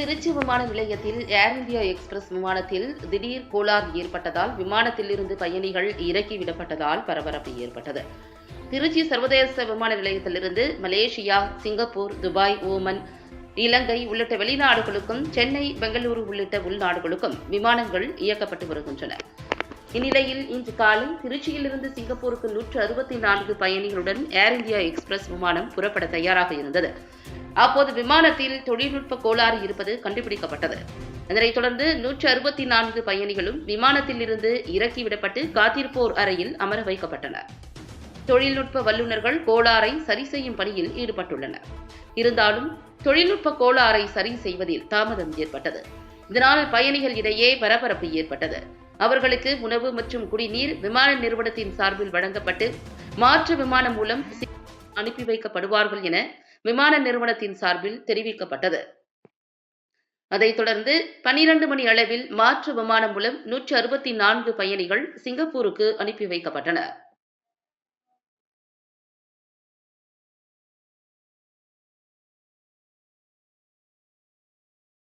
திருச்சி விமான நிலையத்தில் ஏர் India express விமானத்தில் திடீர் கோளாறு ஏற்பட்டதால் விமானத்திலிருந்து பயணிகள் இறக்கிவிடப்பட்டதால் பரபரப்பு ஏற்பட்டது. திருச்சி சர்வதேச விமான நிலையத்திலிருந்து Malaysia Singapore Dubai Oman Ilangai உள்ளிட்ட வெளிநாடுகளுக்கும் சென்னை பெங்களூரு உள்ளிட்ட உள்நாடுகளுக்கும் விமானங்கள் இயக்கப்பட்டு வருகின்றன. இந்நிலையில் இன்று காலை திருச்சியிலிருந்து சிங்கப்பூருக்கு நூற்று அறுபத்தி நான்கு பயணிகளுடன் ஏர் இந்தியா எக்ஸ்பிரஸ் விமானம் புறப்பட தயாராக இருந்தது. அப்போது விமானத்தில் தொழில்நுட்ப கோளாறு இருப்பது கண்டுபிடிக்கப்பட்டது. அதனைத் தொடர்ந்து நூற்று அறுபத்தி நான்கு பயணிகளும் விமானத்தில் இருந்து இறக்கிவிடப்பட்டு காத்திருப்போர் அறையில் அமர வைக்கப்பட்டனர். தொழில்நுட்ப வல்லுநர்கள் கோளாறை சரி செய்யும் பணியில் ஈடுபட்டுள்ளனர். இருந்தாலும் தொழில்நுட்ப கோளாறை சரி செய்வதில் தாமதம் ஏற்பட்டது. இதனால் பயணிகள் இடையே பரபரப்பு ஏற்பட்டது. அவர்களுக்கு உணவு மற்றும் குடிநீர் விமான நிறுவனத்தின் சார்பில் வழங்கப்பட்டு மாற்று விமானம் மூலம் அனுப்பி வைக்கப்படுவார்கள் என விமான நிறுவனத்தின் சார்பில் தெரிவிக்கப்பட்டது. அதைத் தொடர்ந்து பனிரண்டு மணி அளவில் மாற்று விமானம் மூலம் நூற்று அறுபத்தி நான்கு பயணிகள் சிங்கப்பூருக்கு அனுப்பி வைக்கப்பட்டனர்.